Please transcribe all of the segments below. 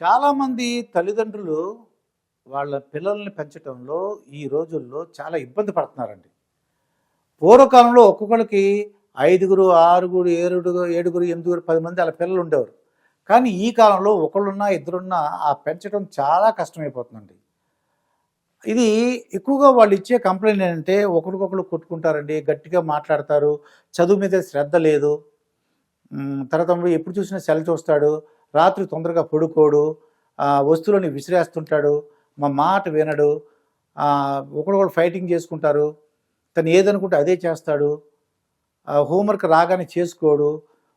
చాలామంది తల్లిదండ్రులు వాళ్ళ పిల్లల్ని పెంచడంలో ఈ రోజుల్లో చాలా ఇబ్బంది పడుతున్నారండి. పూర్వకాలంలో ఒక్కొక్కరికి ఐదుగురు ఆరుగురు ఏడుగురు ఏడుగురు ఎనిమిదిగురు పది మంది అలా పిల్లలు ఉండేవారు. కానీ ఈ కాలంలో ఒకళ్ళున్నా ఇద్దరున్నా ఆ పెంచడం చాలా కష్టమైపోతుందండి. ఇది ఎక్కువగా వాళ్ళు ఇచ్చే కంప్లైంట్ ఏంటంటే ఒకరికొకరు కొట్టుకుంటారండి గట్టిగా మాట్లాడతారు చదువు మీద శ్రద్ధ లేదు. తర్వాత ఎప్పుడు చూసినా సెల్ చూస్తాడు రాత్రి తొందరగా పడుకోడు వస్తువులని విసిరేస్తుంటాడు మా మాట వినడు ఆ, ఫైటింగ్ చేసుకుంటారు తను ఏదనుకుంటే అదే చేస్తాడు హోంవర్క్ రాగానే చేసుకోడు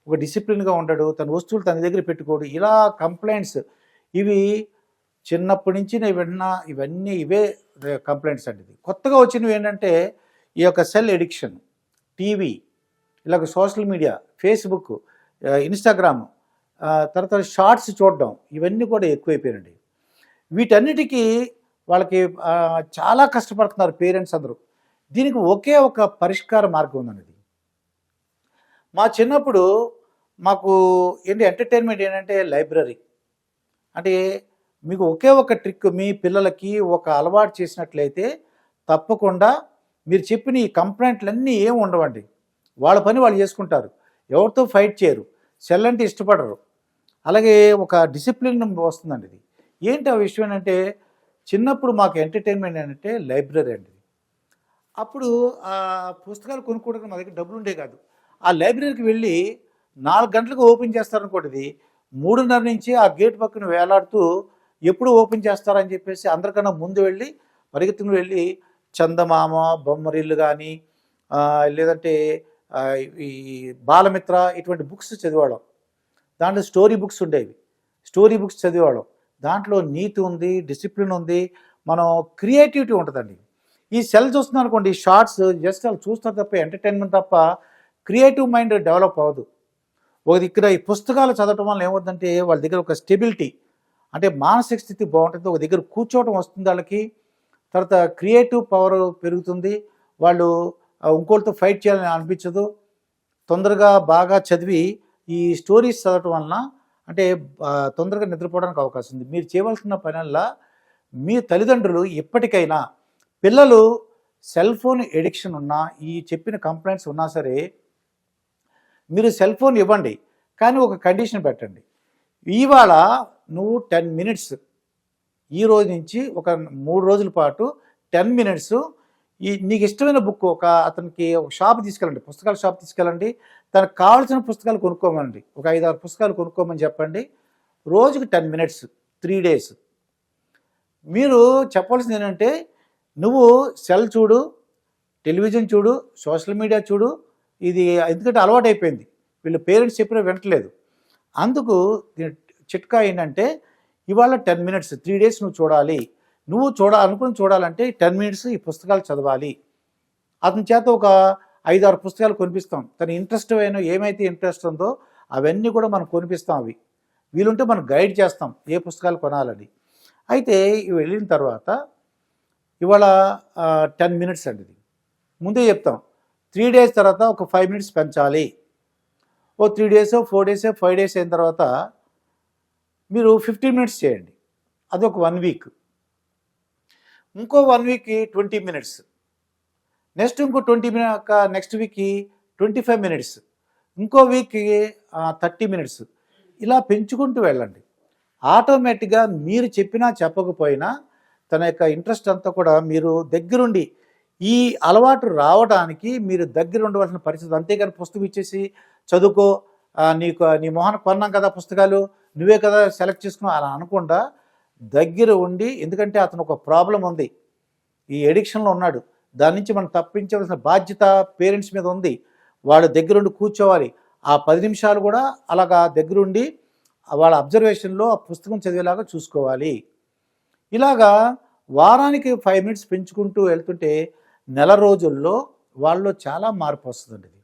ఒక డిసిప్లిన్గా ఉండడు తన వస్తువులు తన దగ్గర పెట్టుకోడు ఇలా కంప్లైంట్స్ ఇవి చిన్నప్పటి నుంచి నేను విన్నా ఇవన్నీ ఇవే కంప్లైంట్స్ అండి కొత్తగా వచ్చినవి ఏంటంటే ఈ యొక్క సెల్ ఎడిక్షన్ టీవీ ఇలాగ సోషల్ మీడియా ఫేస్బుక్ ఆ, ఇన్స్టాగ్రామ్ తర్వాత షార్ట్స్ చూడడం ఇవన్నీ కూడా ఎక్కువైపోయినండి వీటన్నిటికీ వాళ్ళకి చాలా కష్టపడుతున్నారు పేరెంట్స్ అందరూ. దీనికి ఒకే ఒక పరిష్కార మార్గం ఉందన్నది. మా చిన్నప్పుడు మాకు ఏంటి ఎంటర్టైన్మెంట్ ఏంటంటే లైబ్రరీ. అంటే మీకు ఒకే ఒక ట్రిక్ మీ పిల్లలకి ఒక అలవాటు చేసినట్లయితే తప్పకుండా మీరు చెప్పిన ఈ కంప్లైంట్లన్నీ ఏమి ఉండవండి. వాళ్ళ పని వాళ్ళు చేసుకుంటారు. ఎవరితో ఫైట్ చేయరు. సెల్ అంటే ఇష్టపడరు. అలాగే ఒక డిసిప్లిన్ వస్తుందండి ఇది. ఏంటి ఆ విషయం ఏంటంటే చిన్నప్పుడు మాకు ఎంటర్టైన్మెంట్ ఏంటంటే లైబ్రరీ అండి అప్పుడు ఆ పుస్తకాలు కొనుక్కోవడానికి మా దగ్గర డబ్బులు ఉండే కాదు. ఆ లైబ్రరీకి వెళ్ళి నాలుగు గంటలకు ఓపెన్ చేస్తారనుకోండి ఇది మూడున్నర నుంచి ఆ గేట్ పక్కన వేలాడుతూ ఎప్పుడు ఓపెన్ చేస్తారని చెప్పేసి అందరికన్నా ముందు వెళ్ళి పరిగెత్తుకుని వెళ్ళి చందమామ బొమ్మరిల్లు కానీ లేదంటే ఈ బాలమిత్ర ఇటువంటి బుక్స్ చదివాళ్ళం దాంట్లో స్టోరీ బుక్స్ ఉండేవి. స్టోరీ బుక్స్ చదివేవాళ్ళం. దాంట్లో నీతి ఉంది డిసిప్లిన్ ఉంది మనం క్రియేటివిటీ ఉంటుందండి. ఈ సెల్ చూస్తున్నాం అనుకోండి ఈ షార్ట్స్ జస్ట్ అవి చూస్తారు తప్ప ఎంటర్టైన్మెంట్ తప్ప క్రియేటివ్ మైండ్ డెవలప్ అవ్వదు. ఒక దగ్గర ఈ పుస్తకాలు చదవటం వల్ల ఏమవుతుందంటే వాళ్ళ దగ్గర ఒక స్టెబిలిటీ అంటే మానసిక స్థితి బాగుంటుంది ఒక దగ్గర కూర్చోవటం వస్తుంది వాళ్ళకి తర్వాత క్రియేటివ్ పవర్ పెరుగుతుంది వాళ్ళు ఆ, ఇంకోళ్ళతో ఫైట్ చేయాలని అనిపించదు తొందరగా బాగా చదివి ఈ స్టోరీస్ చదవటం వలన అంటే తొందరగా నిద్రపోవడానికి అవకాశం ఉంది. మీరు చేయవలసిన పనల్లా మీ తల్లిదండ్రులు ఎప్పటికైనా పిల్లలు సెల్ ఫోన్ ఎడిక్షన్ ఉన్నా ఈ చెప్పిన కంప్లైంట్స్ ఉన్నా సరే మీరు సెల్ ఫోన్ ఇవ్వండి. కానీ ఒక కండిషన్ పెట్టండి. ఇవాళ నువ్వు టెన్ మినిట్స్ ఈ రోజు నుంచి ఒక మూడు రోజుల పాటు టెన్ మినిట్స్ ఈ నీకు ఇష్టమైన బుక్ ఒక అతనికి ఒక షాప్ తీసుకెళ్ళండి పుస్తకాల షాప్ తీసుకెళ్ళండి. తనకు కావాల్సిన పుస్తకాలు కొనుక్కోమనండి. ఒక ఐదు ఆరు పుస్తకాలు కొనుక్కోమని చెప్పండి. రోజుకి టెన్ మినిట్స్ త్రీ డేస్. మీరు చెప్పాల్సింది ఏంటంటే నువ్వు సెల్ చూడు టెలివిజన్ చూడు సోషల్ మీడియా చూడు. ఇది ఎందుకంటే అలవాటు అయిపోయింది వీళ్ళు పేరెంట్స్ చెప్పినా వినట్లేదు. అందుకు దీని చిట్కా ఏంటంటే ఇవాళ టెన్ మినిట్స్ త్రీ డేస్ నువ్వు చూడాలి. నువ్వు చూడ అనుకుని చూడాలంటే టెన్ మినిట్స్ ఈ పుస్తకాలు చదవాలి. అతని చేత ఒక ఐదు ఆరు పుస్తకాలు కొనిపిస్తాం. తన ఇంట్రెస్ట్ అయిన ఏమైతే ఇంట్రెస్ట్ ఉందో అవన్నీ కూడా మనం కొనిపిస్తాం అవి. వీలుంటే మనం గైడ్ చేస్తాం ఏ పుస్తకాలు కొనాలని. అయితే వెళ్ళిన తర్వాత ఇవాళ టెన్ మినిట్స్ అండి ఇది. ముందే చెప్తాం. త్రీ డేస్ తర్వాత ఒక ఫైవ్ మినిట్స్ పెంచాలి. ఓ three days four days five days అయిన తర్వాత మీరు ఫిఫ్టీన్ మినిట్స్ చేయండి. అదొక వన్ వీక్. ఇంకో వన్ వీక్కి ట్వంటీ మినిట్స్ నెక్స్ట్ ఇంకో ట్వంటీ మినిట్ నెక్స్ట్ వీక్కి ట్వంటీ ఫైవ్ మినిట్స్ ఇంకో వీక్కి థర్టీ మినిట్స్ ఇలా పెంచుకుంటూ వెళ్ళండి. ఆటోమేటిక్గా మీరు చెప్పినా చెప్పకపోయినా తన యొక్క ఇంట్రెస్ట్ అంతా కూడా మీరు దగ్గరుండి ఈ అలవాటు రావడానికి మీరు దగ్గర ఉండవలసిన పరిస్థితి అంతేగాని పుస్తకం ఇచ్చేసి చదువుకో నీకు నీ మొహన కొన్నాం కదా పుస్తకాలు నువ్వే కదా సెలెక్ట్ చేసుకున్నావు అలా అనకుండా దగ్గర ఉండి ఎందుకంటే అతను ఒక ప్రాబ్లం ఉంది. ఈ ఎడిక్షన్లో ఉన్నాడు. దాని నుంచి మనం తప్పించవలసిన బాధ్యత పేరెంట్స్ మీద ఉంది. వాళ్ళు దగ్గరుండి కూర్చోవాలి. ఆ పది నిమిషాలు కూడా అలాగా దగ్గరుండి వాళ్ళ అబ్జర్వేషన్లో ఆ పుస్తకం చదివేలాగా చూసుకోవాలి. ఇలాగా వారానికి ఫైవ్ మినిట్స్ పెంచుకుంటూ వెళ్తుంటే నెల రోజుల్లో వాళ్ళలో చాలా మార్పు వస్తుందండి ఇది.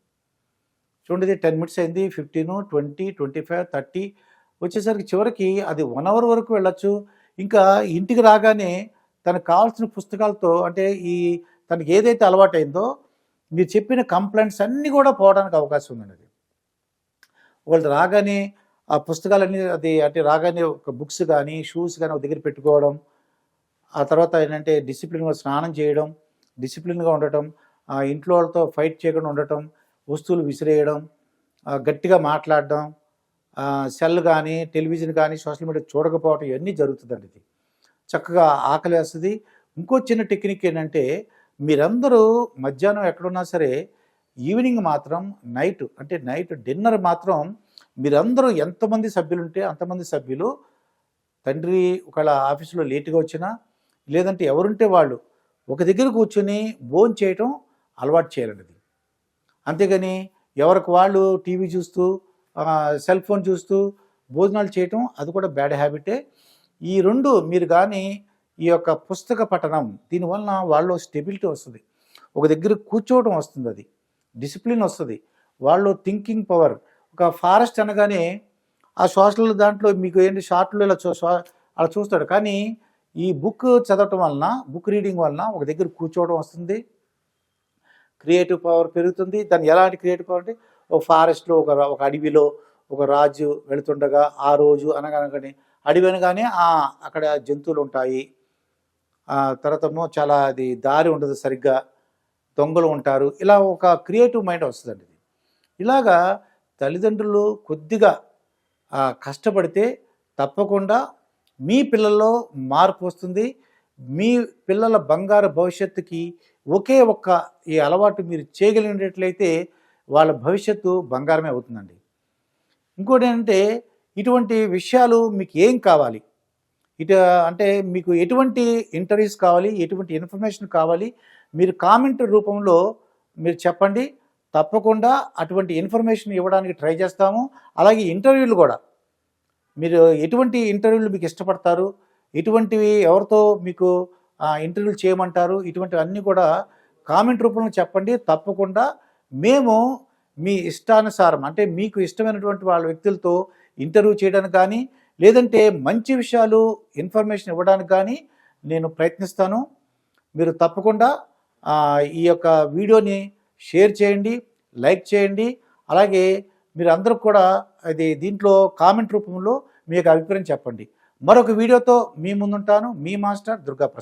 చూడండి టెన్ మినిట్స్ అయింది fifteen twenty twenty five thirty వచ్చేసరికి చివరికి అది వన్ అవర్ వరకు వెళ్ళొచ్చు. ఇంకా ఇంటికి రాగానే తనకు కావాల్సిన పుస్తకాలతో అంటే ఈ తనకి ఏదైతే అలవాటైందో మీరు చెప్పిన కంప్లైంట్స్ అన్నీ కూడా పోవడానికి అవకాశం ఉందండి అది. వాళ్ళు రాగానే ఆ పుస్తకాలన్నీ అది అంటే రాగానే ఒక బుక్స్ కానీ షూస్ కానీ ఒక దగ్గర పెట్టుకోవడం ఆ తర్వాత ఏంటంటే డిసిప్లిన్గా స్నానం చేయడం డిసిప్లిన్గా ఉండటం ఆ ఇంట్లో వాళ్ళతో ఫైట్ చేయకుండా ఉండటం వస్తువులు విసిరేయడం గట్టిగా మాట్లాడడం సెల్ కానీ టెలివిజన్ కానీ సోషల్ మీడియా చూడకపోవటం ఇవన్నీ జరుగుతుందండి ఇది. చక్కగా ఆకలి వేస్తుంది ఇంకో చిన్న టెక్నిక్ ఏంటంటే మీరందరూ మధ్యాహ్నం ఎక్కడున్నా సరే ఈవినింగ్ మాత్రం నైట్ అంటే నైట్ డిన్నర్ మాత్రం మీరందరూ ఎంతమంది సభ్యులు ఉంటే అంతమంది సభ్యులు తండ్రి ఒకవేళ ఆఫీసులో లేటుగా వచ్చినా లేదంటే ఎవరుంటే వాళ్ళు ఒక దగ్గర కూర్చొని భోజనం చేయటం అలవాటు చేయాలండి అంతేగాని ఎవరికి వాళ్ళు టీవీ చూస్తూ సెల్ ఫోన్ చూస్తూ భోజనాలు చేయటం అది కూడా బ్యాడ్ హ్యాబిటే. ఈ రెండు మీరు కానీ ఈ యొక్క పుస్తక పఠనం దీనివలన వాళ్ళు స్టెబిలిటీ వస్తుంది. ఒక దగ్గర కూర్చోవడం వస్తుంది అది. డిసిప్లిన్ వస్తుంది. వాళ్ళు థింకింగ్ పవర్. ఒక ఫారెస్ట్ అనగానే ఆ సోషల్ దాంట్లో మీకు ఏంటి షార్ట్లో ఇలా చూ అలా చూస్తాడు. కానీ ఈ బుక్ చదవటం వలన బుక్ రీడింగ్ వలన ఒక దగ్గర కూర్చోవడం వస్తుంది. క్రియేటివ్ పవర్ పెరుగుతుంది. దాన్ని ఎలాంటి క్రియేటివ్ పవర్ అంటే ఒక ఫారెస్ట్లో ఒక ఒక అడవిలో ఒక రాజు వెళుతుండగా ఆ రోజు అనగానే అడవి అనగానే ఆ అక్కడ జంతువులు ఉంటాయి. తర్వాత చాలా అది దారి ఉండదు సరిగ్గా దొంగలు ఉంటారు. ఇలా ఒక క్రియేటివ్ మైండ్ వస్తుందండి ఇది. ఇలాగా తల్లిదండ్రులు కొద్దిగా కష్టపడితే తప్పకుండా మీ పిల్లల్లో మార్పు వస్తుంది. మీ పిల్లల బంగారు భవిష్యత్తుకి ఒకే ఒక్క ఈ అలవాటు మీరు చేయగలిగినట్లయితే వాళ్ళ భవిష్యత్తు బంగారమే అవుతుందండి. ఇంకోటి ఏంటంటే ఇటువంటి విషయాలు మీకు ఏం కావాలి? ఇటు అంటే మీకు ఎటువంటి ఇంటర్వ్యూస్ కావాలి? ఎటువంటి ఇన్ఫర్మేషన్ కావాలి? మీరు కామెంట్ రూపంలో మీరు చెప్పండి. తప్పకుండా అటువంటి ఇన్ఫర్మేషన్ ఇవ్వడానికి ట్రై చేస్తాము. అలాగే ఇంటర్వ్యూలు కూడా. మీరు ఎటువంటి ఇంటర్వ్యూలు మీకు ఇష్టపడతారు? ఎటువంటివి ఎవరితో మీకు ఇంటర్వ్యూలు చేయమంటారు? ఇటువంటివన్నీ కూడా కామెంట్ రూపంలో చెప్పండి. తప్పకుండా మేము మీ ఇష్టానుసారం అంటే మీకు ఇష్టమైనటువంటి వాళ్ళ వ్యక్తులతో ఇంటర్వ్యూ చేయడానికి కానీ లేదంటే మంచి విషయాలు ఇన్ఫర్మేషన్ ఇవ్వడానికి కానీ నేను ప్రయత్నిస్తాను. మీరు తప్పకుండా ఈ యొక్క వీడియోని షేర్ చేయండి లైక్ చేయండి. అలాగే మీరు అందరూ కూడా అది దీంట్లో కామెంట్ రూపంలో మీ యొక్క అభిప్రాయం చెప్పండి. మరొక వీడియోతో మీ ముందుంటాను. మీ మాస్టర్ దుర్గాప్రసాద్.